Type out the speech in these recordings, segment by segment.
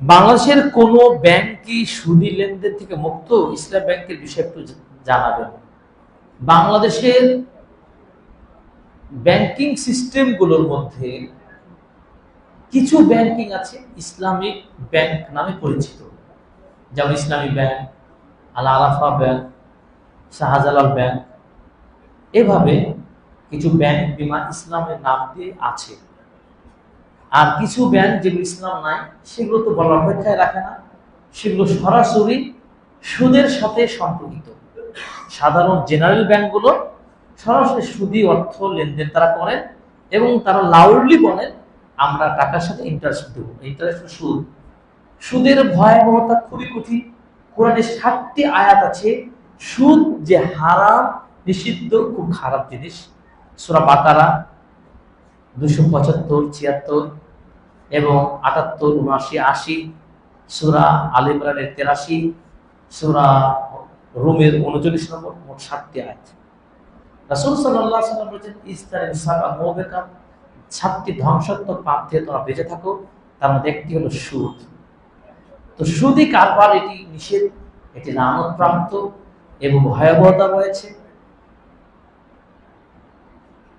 বাংলাদেশের কোন ব্যাংক কি সুদী লেনদেন থেকে মুক্ত? ইসলাম ব্যাংকের বিষয়ে একটু জানাবেন। বাংলাদেশের ব্যাংকিং সিস্টেমগুলোর মধ্যে কিছু ব্যাংকিং আছে, ইসলামিক ব্যাংক নামে পরিচিত। যেমন Islami bank, Al Arafah bank, Shahjalal bank. এভাবে কিছু ব্যাংক বিমা ইসলামের নাম দিয়ে আছে। আর কিছু ব্যাংক যেগুলো ইসলাম নাই, সেগুলো তো বলার অপেক্ষায় রাখে না। সেগুলো সরাসরি সুদের সাথে সম্পর্কিত। সাধারণ জেনারেল ব্যাংকগুলো সরাসরি সুদি অর্থ লেনদেন তারা করেন এবং তারা লাউডলি বলেন আমরা টাকার সাথে ইন্টারেস্ট দেবো। ইন্টারেস্ট সুদ। সুদের ভয়াবহতা খুবই কঠিন। কোরআনে সাতটি আয়াত আছে, সুদ যে হারাম, নিষিদ্ধ, খুব খারাপ জিনিস। সুরা বাকারা দুশো পঁচাত্তর, ছিয়াত্তর এবং আটাত্তর, উনআশি, আশি, সুরা আল ইমরানের তেরাশি, সুরা রোমের উনচল্লিশ নম্বর, মোট সাতটি আয়াত। রাসুল সাল্লাহ সাল্লাম বলেছেন ইস্তারের সাকা মোবেকা সাতটি ধ্বংসাত্মক পাপ থেকে তোমরা বেঁচে থাকো, তার মধ্যে একটি হলো সুদ। তো সুদি কারবার এটি নিষেধ এটি লানতপ্রাপ্ত এবং ভয়াবহতা রয়েছে।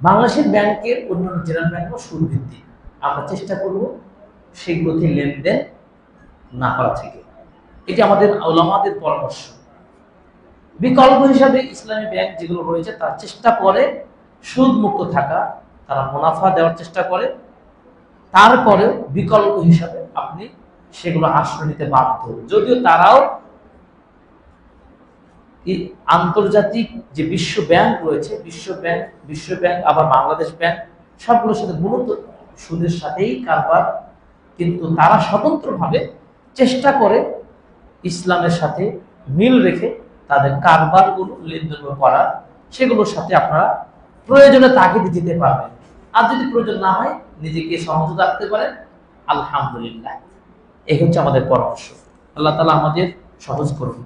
বাংলাদেশের ব্যাংকের অন্যান্য জেনারেল সুদ ভিত্তিক আমরা চেষ্টা করব সেগুলোতে লেনদেন না করা থেকে। এটি আমাদের ওলামাদের পরামর্শ। বিকল্প হিসাবে ইসলামী ব্যাংক যেগুলো রয়েছে, তার চেষ্টা করে সুদ মুক্ত থাকা, তারা মুনাফা দেওয়ার চেষ্টা করে। তারপরে বিকল্প হিসাবে আপনি সেগুলো আশ্রয় নিতে বাধ্য। যদিও তারাও আন্তর্জাতিক যে বিশ্ব ব্যাংক রয়েছে, বিশ্ব ব্যাংক বিশ্ব ব্যাংক, আবার বাংলাদেশ ব্যাংক, সবগুলোর সাথে মূলত সুদের সাথেই কারবার। কিন্তু তারা স্বতন্ত্রভাবে চেষ্টা করে ইসলামের সাথে মিল রেখে তাদের কারবারগুলো, লেনদেন করা, সেগুলোর সাথে আপনারা প্রয়োজনে তাগিদ দিতে পারবেন। আর যদি প্রয়োজন না হয়, নিজেকে সংযত রাখতে পারেন। আলহামদুলিল্লাহ। এই হচ্ছে আমাদের পরামর্শ। আল্লাহ তালা আমাদের সহজ করুন